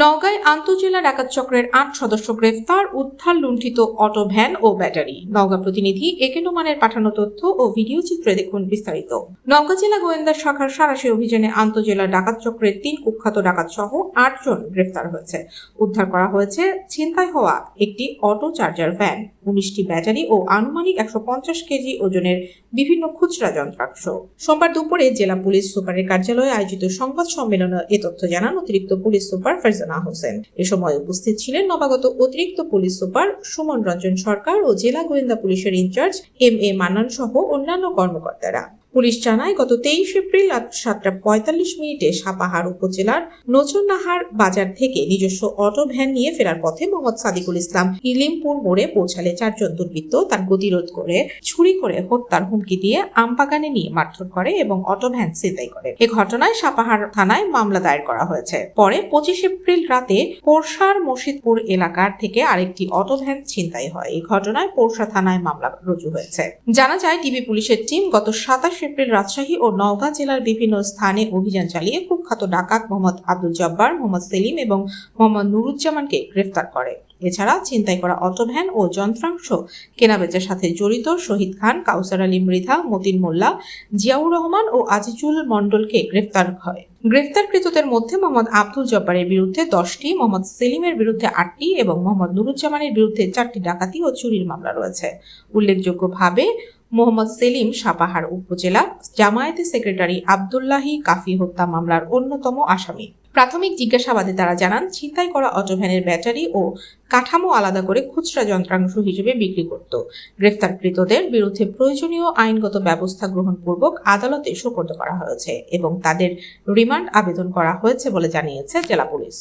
নওগাঁয় আন্তজেলা ডাকাত চক্রের আট সদস্য গ্রেফতার, উদ্ধার, লুণ্ঠিত অটো ভ্যান ও ব্যাটারি। নওগাঁ প্রতিনিধি একে নোমানের পাঠানো তথ্য ও ভিডিও চিত্রে দেখুন বিস্তারিত। নওগাঁ জেলা গোয়েন্দা শাখার সারাশি অভিযানে আন্তজেলা ডাকাত চক্রের তিন কুখ্যাত ডাকাত সহ আটজন গ্রেফতার হয়েছে। উদ্ধার করা হয়েছে ছিনতাই হওয়া একটি অটো চার্জার ভ্যান, উনিশটি ব্যাটারি ও আনুমানিক একশো পঞ্চাশ কেজি ওজনের বিভিন্ন খুচরা যন্ত্রাংশ। সোমবার দুপুরে জেলা পুলিশ সুপারের কার্যালয়ে আয়োজিত সংবাদ সম্মেলনে এ তথ্য জানান অতিরিক্ত পুলিশ সুপার ফারজানা হোসেন। এ সময় উপস্থিত ছিলেন নবাগত অতিরিক্ত পুলিশ সুপার সুমন রঞ্জন সরকার ও জেলা গোয়েন্দা পুলিশের ইনচার্জ এম এ মান্নান সহ অন্যান্য কর্মকর্তারা। পুলিশ জানায়, গত তেইশ এপ্রিল রাত সাতটা পঁয়তাল্লিশ মিনিটে সাপাহার উপজেলার নজরনাহার বাজার থেকে নিজস্ব অটো ভ্যান নিয়ে ফেরার পথে মোহাম্মদ সাদিকুল ইসলাম ইলিমপুর মোড়ে পৌঁছালে চারজন দুর্বৃত্ত তার গতিরোধ করে, ছুরি করে হত্যার হুমকি দিয়ে আমবাগানে নিয়ে মারধর করে এবং অটো ভ্যান ছিনতাই করে। এ ঘটনায় সাপাহার থানায় মামলা দায়ের করা হয়েছে। পরে পঁচিশ এপ্রিল রাতে পোরশার মসজিদপুর এলাকার থেকে আরেকটি অটো ভ্যান ছিনতাই হয়। এই ঘটনায় পোরশা থানায় মামলা রুজু হয়েছে। জানা যায় টিভি পুলিশের টিম গত সাতাশ এপ্রিল রাজশাহী ও নওগাঁ জেলার বিভিন্ন স্থানে অভিযান চালিয়ে কুখ্যাত ডাকাত মোহাম্মদ আব্দুল জব্বার, মোহাম্মদ সেলিম এবং মোহাম্মদ নুরুজ্জামানকে গ্রেফতার করে। এছাড়া ছিনতাই করা অটো ভ্যান ও যন্ত্রাংশ কেনাবেচার সাথে জড়িত শহীদ খান, কাউসার আলী মৃধা, মতিন মোল্লা, জিয়াউর রহমান ও আজিজুল মণ্ডলকে গ্রেফতার হয়। গ্রেফতারকৃতদের মধ্যে মোহাম্মদ আব্দুল জব্বারের বিরুদ্ধে দশটি, মোহাম্মদ সেলিমের বিরুদ্ধে আটটি এবং মোহাম্মদ নুরুজ্জামানের বিরুদ্ধে চারটি ডাকাতি ও চুরির মামলা রয়েছে। উল্লেখযোগ্যভাবে মোহাম্মদ সেলিম সাপাহার উপজেলা, জামায়াতে সেক্রেটারি আবদুল্লাহি কাফি হত্যা মামলার অন্যতম আসামি। প্রাথমিক জিজ্ঞাসাবাদে তারা জানান, ছিনতাই করা অটোভ্যানের ব্যাটারি ও কাঠামো আলাদা করে খুচরা যন্ত্রাংশ হিসেবে বিক্রি করত। গ্রেফতারকৃতদের বিরুদ্ধে প্রয়োজনীয় আইনগত ব্যবস্থা গ্রহণপূর্বক আদালতে সোপর্দ করা হয়েছে এবং তাদের রিমান্ড আবেদন করা হয়েছে বলে জানিয়েছে জেলা পুলিশ।